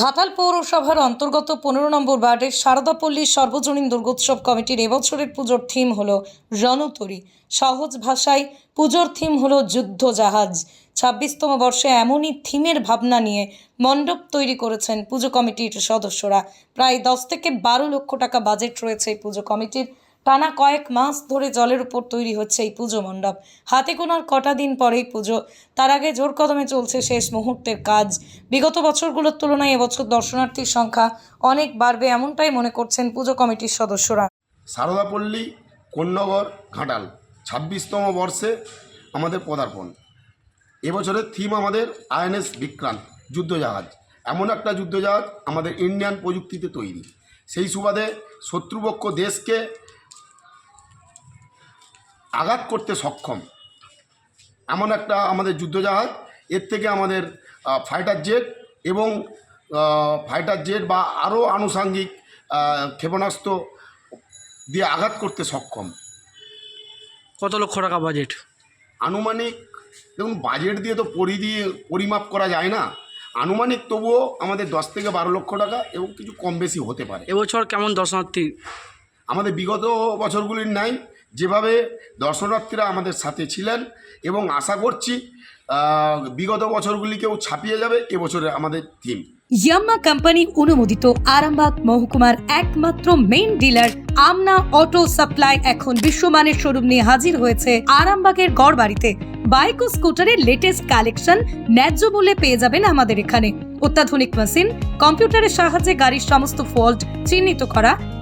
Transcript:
ঘাটাল পৌরসভার অন্তর্গত পনেরো নম্বর ওয়ার্ডের সারদাপল্লী সর্বজনীন দুর্গোৎসব কমিটির এবছরের পুজোর থিম হল রণতরী। সহজ ভাষায় পুজোর থিম হল যুদ্ধ জাহাজ ছাব্বিশতম বর্ষে এমনই থিমের ভাবনা নিয়ে মণ্ডপ তৈরি করেছেন পুজো কমিটির সদস্যরা। প্রায় দশ থেকে বারো লক্ষ টাকা বাজেট রয়েছে এই পুজো কমিটির। টানা কয়েক মাস ধরে জলের উপর তৈরি হচ্ছে এই পুজো মণ্ডপ। হাতে গোনার কটা দিন পরেই পুজো। তার আগে জোর কদমে চলছে শেষ মুহূর্তের কাজ। বিগত বছরগুলোর তুলনায় এবছর দর্শনার্থীর সংখ্যা অনেক বাড়বে এমনটাই মনে করছেন পুজো কমিটির সদস্যরা। সারদাপল্লী, কোন্নগর, ঘাটাল, ছাব্বিশতম বর্ষে আমাদের পদার্পণ। এবছরের থিম আমাদের আইএনএস বিক্রান্ত, যুদ্ধজাহাজ। এমন একটা যুদ্ধজাহাজ আমাদের ইন্ডিয়ান প্রযুক্তিতে তৈরি। সেই সুবাদে শত্রুপক্ষ দেশকে আঘাত করতে সক্ষম। এমন একটা আমাদের যুদ্ধজাহাজ এর থেকে আমাদের ফাইটার জেট এবং ফাইটার জেট বা আরও আনুষাঙ্গিক ক্ষেপণাস্ত্র দিয়ে আঘাত করতে সক্ষম। কত লক্ষ টাকা বাজেট আনুমানিক দেখুন বাজেট দিয়ে তো পরি দিয়ে পরিমাপ করা যায় না। আনুমানিক তবুও আমাদের দশ থেকে বারো লক্ষ টাকা এবং কিছু কম বেশি হতে পারে। এবছর কেমন দর্শনার্থী? আমাদের বিগত বছরগুলির নাই যেভাবে দর্শনার্থীরা আমাদের সাথে ছিলেন এবং আশা করছি বিগত বছরগুলিকেও ছাপিয়ে যাবে এবছরে আমাদের থিম ইয়াম্মা কোম্পানি অনুমোদিত আরামবাগ মহকুমার একমাত্র main dealer Amna auto supply এখন বিশ্বমানের শোরুম নিয়ে হাজির হয়েছে আরামবাগের গড় বাড়িতে বাইক ও স্কুটারের লেটেস্ট কালেকশন ন্যায্য মূল্যে পেয়ে যাবেন আমাদের এখানে। অত্যাধুনিক মেশিন কম্পিউটারের সাহায্যে গাড়ির সমস্ত ফল্ট চিহ্নিত করা